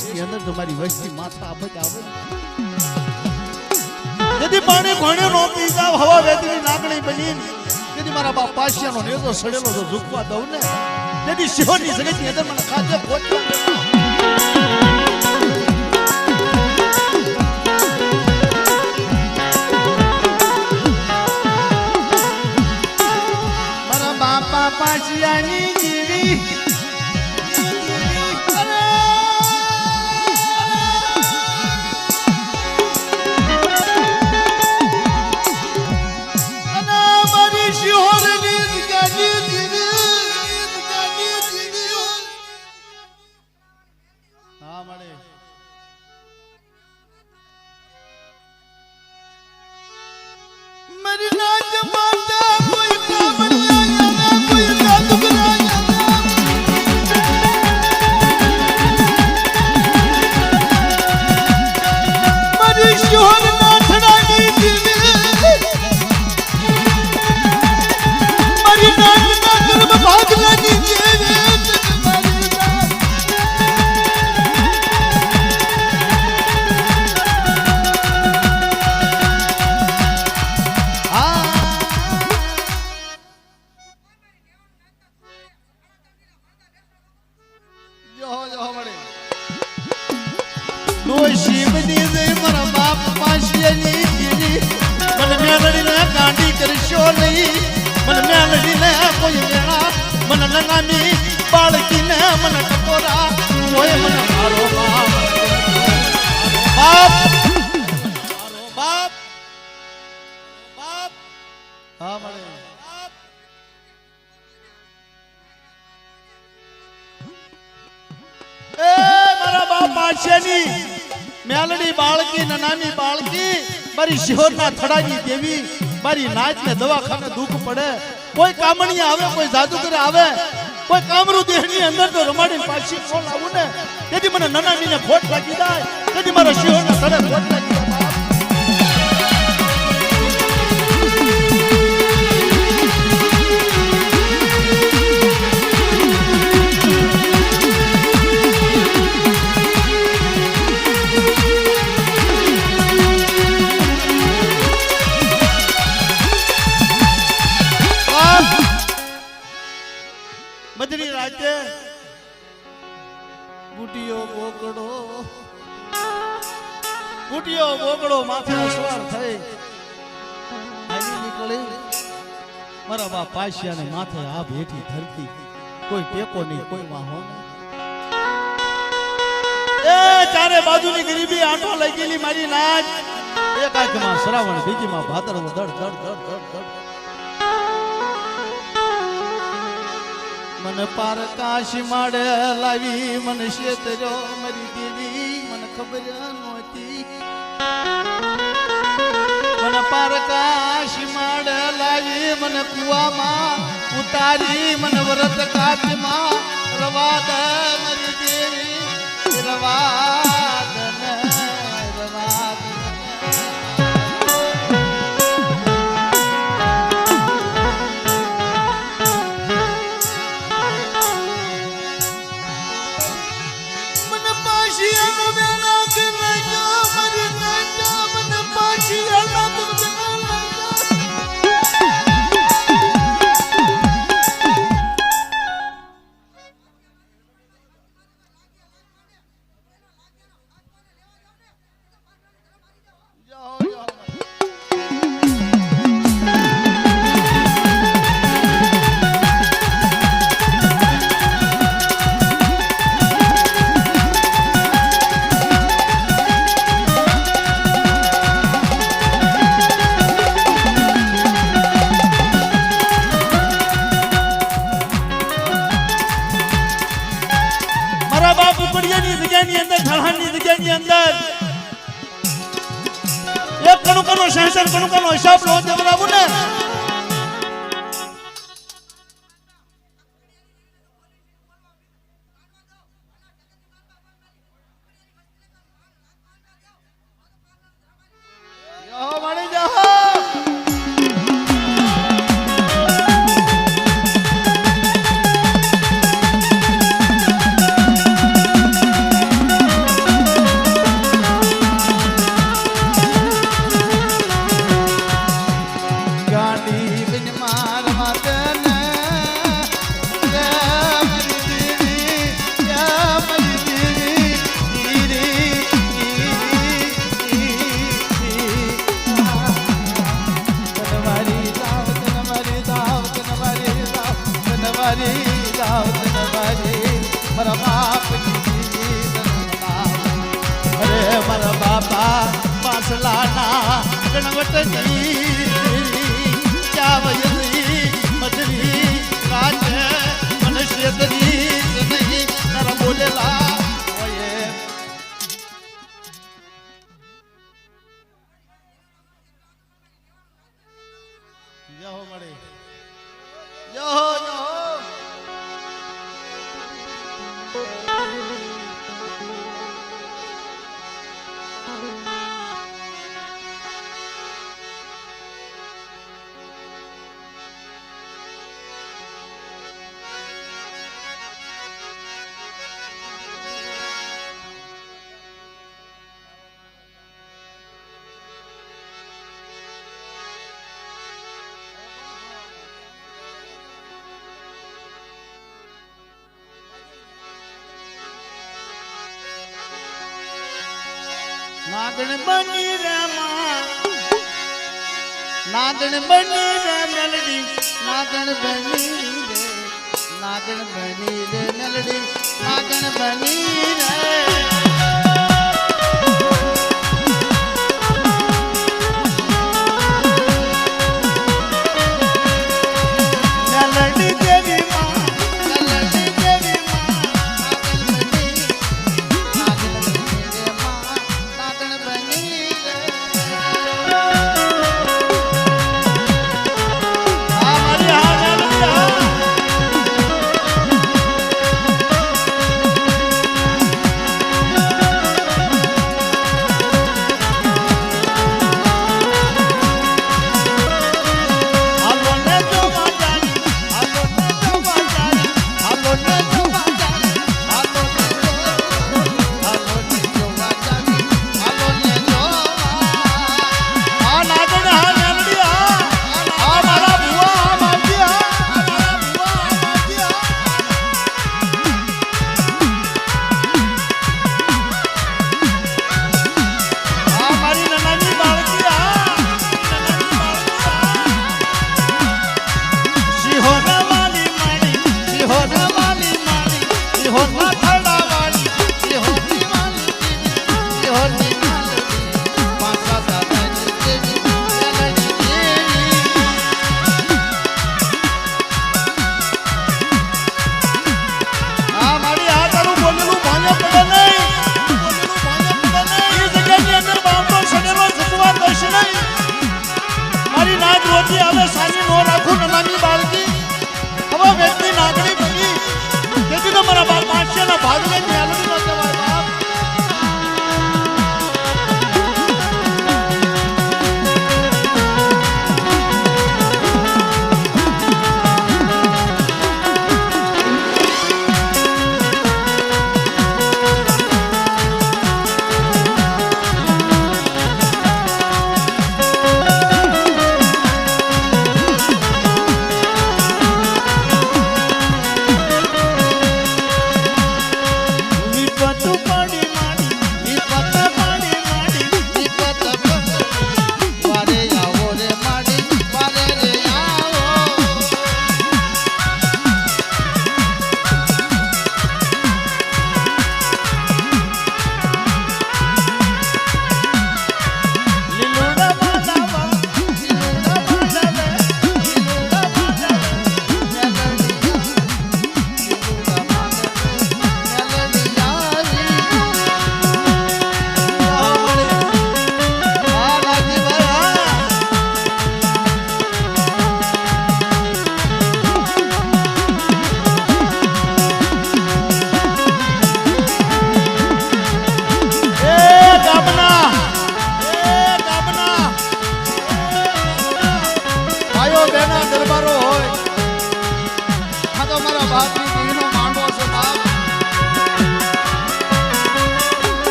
દેશની અંદર તમારી વસ્તી માથા આપત આવે. જેથી પાણી ભણે નો પી જાવ હવા વેદની નાગણી બની. જેથી મારા બાપ પાસિયાનો નેતો સડેલો તો ઝૂકવા દઉં ને. જેથી સિંહોની જગતની અંદર મને ખાતે પહોંચવા નહીં મને મેલડીને કોઈ મેળા મને નનામી બાળકીને મને ટકોરા કોઈ મને મારો બાપ બાપ બાપ હા મળે એ મારા બાપ પાછેની મેલડી બાળકી ને નાની બાળકી, મારી શિહોરના થડાની દેવી, મારી નાચ ને દવાખાને દુઃખ પડે. કોઈ કામણી આવે, કોઈ જાદુગર આવે, કોઈ કામરૂ દેહની અંદર તો રમાડીને પાછી કોણ આવું ને. તેથી મને નનામીને ખોટ લાગી જાય. તેથી મારા શિહોરના થડે ખોટ લાગી નીકળી મારા બા પાશિયાને માથે આ ભેટી ધરતી. કોઈ ટેકો નહીં, કોઈ વાહો એ ચારે બાજુની ગરીબી આંટો લઈ ગયેલી મારી નાચ એક આંખમાં શ્રાવણ, બીજીમાં ભાદર દડ દડ દડ દડ દડ. મને પાર કાશી માડે લાવી, મને શેતર્યો મરી દેવી. મને ખબર નહોતી. મને પાર કાશી માડે લાવી મને કુવામાં ઉતારી મને વ્રત કાચમાં રવા ઉપડિયાની જગ્યાની અંદર ઢાળાની જગ્યાની અંદર. એક કણુકાનો સહેસર કણુકાનો હિસાબ લો દેવરાવું ને. મારા બાપજી અરે મારા બાપા પાછલાના ગણવટ કરી ચાવય નાગણ બની રામા નાદણ બની રે મેલડી નાદણ બની રે, નાદણ બની રે મેલડી નાદણ બની રે.